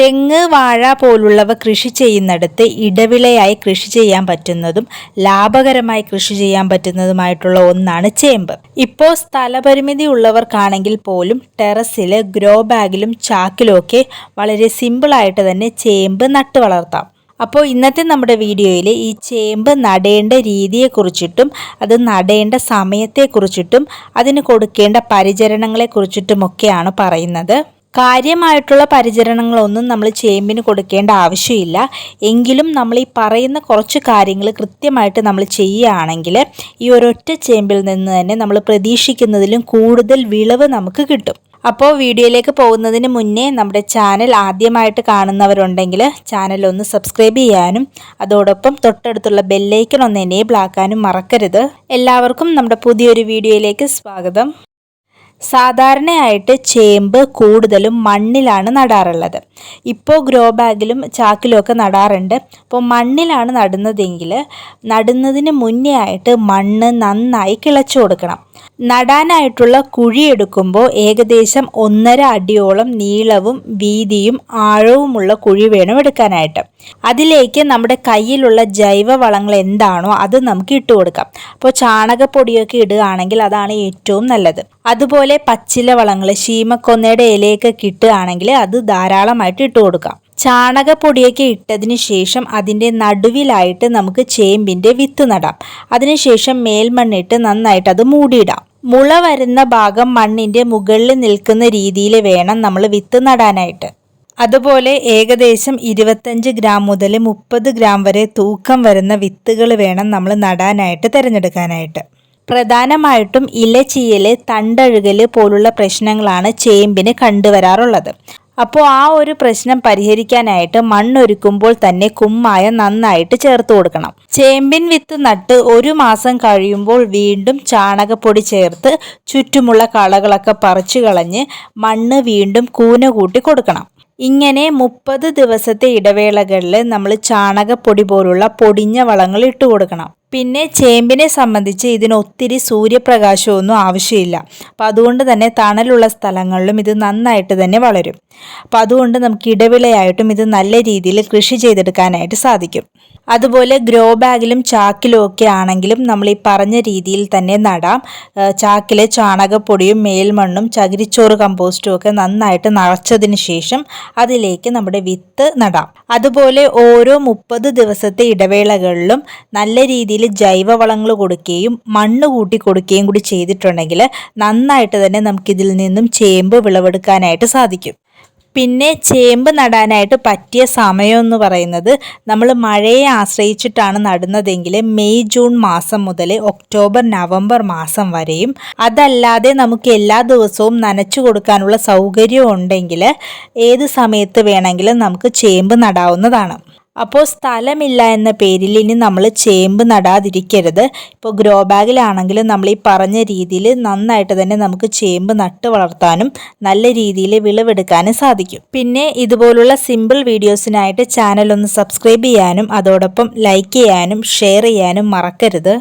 തെങ്ങ് വാഴ പോലുള്ളവ കൃഷി ചെയ്യുന്നിടത്ത് ഇടവിളയായി കൃഷി ചെയ്യാൻ പറ്റുന്നതും ലാഭകരമായി കൃഷി ചെയ്യാൻ പറ്റുന്നതുമായിട്ടുള്ള ഒന്നാണ് ചേമ്പ്. ഇപ്പോൾ സ്ഥലപരിമിതി ഉള്ളവർക്കാണെങ്കിൽ പോലും ടെറസിൽ ഗ്രോ ബാഗിലും ചാക്കിലും ഒക്കെ വളരെ സിമ്പിളായിട്ട് തന്നെ ചേമ്പ് നട്ടു വളർത്താം. അപ്പോൾ ഇന്നത്തെ നമ്മുടെ വീഡിയോയിൽ ഈ ചേമ്പ് നടേണ്ട രീതിയെക്കുറിച്ചിട്ടും അത് നടേണ്ട സമയത്തെക്കുറിച്ചിട്ടും അതിന് കൊടുക്കേണ്ട പരിചരണങ്ങളെക്കുറിച്ചിട്ടുമൊക്കെയാണ് പറയുന്നത്. കാര്യമായിട്ടുള്ള പരിചരണങ്ങളൊന്നും നമ്മൾ ചേമ്പിന് കൊടുക്കേണ്ട ആവശ്യമില്ല. എങ്കിലും നമ്മൾ ഈ പറയുന്ന കുറച്ച് കാര്യങ്ങൾ കൃത്യമായിട്ട് നമ്മൾ ചെയ്യുകയാണെങ്കിൽ ഈ ഒരൊറ്റ ചേമ്പിൽ നിന്ന് തന്നെ നമ്മൾ പ്രതീക്ഷിക്കുന്നതിലും കൂടുതൽ വിളവ് നമുക്ക് കിട്ടും. അപ്പോൾ വീഡിയോയിലേക്ക് പോകുന്നതിന് മുന്നേ നമ്മുടെ ചാനൽ ആദ്യമായിട്ട് കാണുന്നവരുണ്ടെങ്കിൽ ചാനൽ ഒന്ന് സബ്സ്ക്രൈബ് ചെയ്യാനും അതോടൊപ്പം തൊട്ടടുത്തുള്ള ബെല്ലൈക്കൺ ഒന്ന് എനേബിൾ ആക്കാനും മറക്കരുത്. എല്ലാവർക്കും നമ്മുടെ പുതിയൊരു വീഡിയോയിലേക്ക് സ്വാഗതം. സാധാരണയായിട്ട് ചേമ്പ് കൂടുതലും മണ്ണിലാണ് നടാറുള്ളത്. ഇപ്പോൾ ഗ്രോ ബാഗിലും ചാക്കിലും ഒക്കെ നടാറുണ്ട്. അപ്പോൾ മണ്ണിലാണ് നടുന്നതെങ്കിൽ നടുന്നതിന് മുന്നേ ആയിട്ട് മണ്ണ് നന്നായി കിളച്ചു കൊടുക്കണം. നടാനായിട്ടുള്ള കുഴി എടുക്കുമ്പോൾ ഏകദേശം ഒന്നര അടിയോളം നീളവും വീതിയും ആഴവുമുള്ള കുഴി വേണം എടുക്കാനായിട്ട്. അതിലേക്ക് നമ്മുടെ കയ്യിലുള്ള ജൈവ വളങ്ങൾ എന്താണോ അത് നമുക്ക് ഇട്ട് കൊടുക്കാം. അപ്പോൾ ചാണകപ്പൊടിയൊക്കെ ഇടുകയാണെങ്കിൽ അതാണ് ഏറ്റവും നല്ലത്. അതുപോലെ പച്ചില വളങ്ങൾ ശീമക്കൊന്നയുടെ ഇലയൊക്കെ കിട്ടുകയാണെങ്കിൽ അത് ധാരാളമായിട്ട് ഇട്ട് കൊടുക്കാം. ചാണകപ്പൊടിയൊക്കെ ഇട്ടതിന് ശേഷം അതിന്റെ നടുവിലായിട്ട് നമുക്ക് ചേമ്പിന്റെ വിത്ത് നടാം. അതിനുശേഷം മേൽമണ്ണിട്ട് നന്നായിട്ട് അത് മൂടിയിടാം. മുള വരുന്ന ഭാഗം മണ്ണിന്റെ മുകളിൽ നിൽക്കുന്ന രീതിയിൽ വേണം നമ്മൾ വിത്ത് നടാനായിട്ട്. അതുപോലെ ഏകദേശം ഇരുപത്തഞ്ച് ഗ്രാം മുതൽ മുപ്പത് ഗ്രാം വരെ തൂക്കം വരുന്ന വിത്തുകൾ വേണം നമ്മൾ നടാനായിട്ട് തിരഞ്ഞെടുക്കാനായിട്ട്. പ്രധാനമായിട്ടും ഇലച്ചീയൽ തണ്ടഴുകൽ പോലുള്ള പ്രശ്നങ്ങളാണ് ചേമ്പിന് കണ്ടുവരാറുള്ളത്. അപ്പോൾ ആ ഒരു പ്രശ്നം പരിഹരിക്കാനായിട്ട് മണ്ണൊരുക്കുമ്പോൾ തന്നെ കുമ്മായം നന്നായിട്ട് ചേർത്ത് കൊടുക്കണം. ചേമ്പിൻ വിത്ത് നട്ട് ഒരു മാസം കഴിയുമ്പോൾ വീണ്ടും ചാണകപ്പൊടി ചേർത്ത് ചുറ്റുമുള്ള കളകളൊക്കെ പറിച്ചു കളഞ്ഞ് മണ്ണ് വീണ്ടും കൂന കൂട്ടി കൊടുക്കണം. ഇങ്ങനെ മുപ്പത് ദിവസത്തെ ഇടവേളകളിൽ നമ്മൾ ചാണകപ്പൊടി പോലുള്ള പൊടിഞ്ഞ വളങ്ങൾ ഇട്ട് കൊടുക്കണം. പിന്നെ ചേമ്പിനെ സംബന്ധിച്ച് ഇതിന് ഒത്തിരി സൂര്യപ്രകാശമൊന്നും ആവശ്യമില്ല. അപ്പം അതുകൊണ്ട് തന്നെ തണലുള്ള സ്ഥലങ്ങളിലും ഇത് നന്നായിട്ട് തന്നെ വളരും. അപ്പം അതുകൊണ്ട് നമുക്ക് ഇടവിളയായിട്ടും ഇത് നല്ല രീതിയിൽ കൃഷി ചെയ്തെടുക്കാനായിട്ട് സാധിക്കും. അതുപോലെ ഗ്രോ ബാഗിലും ചാക്കിലും ഒക്കെ ആണെങ്കിലും നമ്മൾ ഈ പറഞ്ഞ രീതിയിൽ തന്നെ നടാം. ചാക്കിലെ ചാണകപ്പൊടിയും മേൽമണ്ണും ചകിരിച്ചോറ് കമ്പോസ്റ്റും ഒക്കെ നന്നായിട്ട് നിറച്ചതിന് ശേഷം അതിലേക്ക് നമ്മുടെ വിത്ത് നടാം. അതുപോലെ ഓരോ മുപ്പത് ദിവസത്തെ ഇടവേളകളിലും നല്ല രീതിയിൽ ജൈവവളങ്ങൾ കൊടുക്കുകയും മണ്ണ് കൂട്ടി കൊടുക്കുകയും കൂടി ചെയ്തിട്ടുണ്ടെങ്കിൽ നന്നായിട്ട് തന്നെ നമുക്കിതിൽ നിന്നും ചേമ്പ് വിളവെടുക്കാനായിട്ട് സാധിക്കും. പിന്നെ ചേമ്പ് നടാനായിട്ട് പറ്റിയ സമയം എന്ന് പറയുന്നത് നമ്മൾ മഴയെ ആശ്രയിച്ചിട്ടാണ് നടുന്നതെങ്കിൽ മെയ് ജൂൺ മാസം മുതൽ ഒക്ടോബർ നവംബർ മാസം വരെയും അതല്ലാതെ നമുക്ക് എല്ലാ ദിവസവും നനച്ചു കൊടുക്കാനുള്ള സൗകര്യം ഉണ്ടെങ്കിൽ ഏത് സമയത്ത് വേണമെങ്കിലും നമുക്ക് ചേമ്പ് നടാവുന്നതാണ്. അപ്പോൾ സ്ഥലമില്ല എന്ന പേരിൽ ഇനി നമ്മൾ ചേമ്പ് നടാതിരിക്കരുത്. ഇപ്പോൾ ഗ്രോ ബാഗിലാണെങ്കിലും നമ്മൾ ഈ പറഞ്ഞ രീതിയിൽ നന്നായിട്ട് തന്നെ നമുക്ക് ചേമ്പ് നട്ട് വളർത്താനും നല്ല രീതിയിൽ വിളവെടുക്കാനും സാധിക്കും. പിന്നെ ഇതുപോലുള്ള സിമ്പിൾ വീഡിയോസിനായിട്ട് ചാനൽ ഒന്ന് സബ്സ്ക്രൈബ് ചെയ്യാനും അതോടൊപ്പം ലൈക്ക് ചെയ്യാനും ഷെയർ ചെയ്യാനും മറക്കരുത്.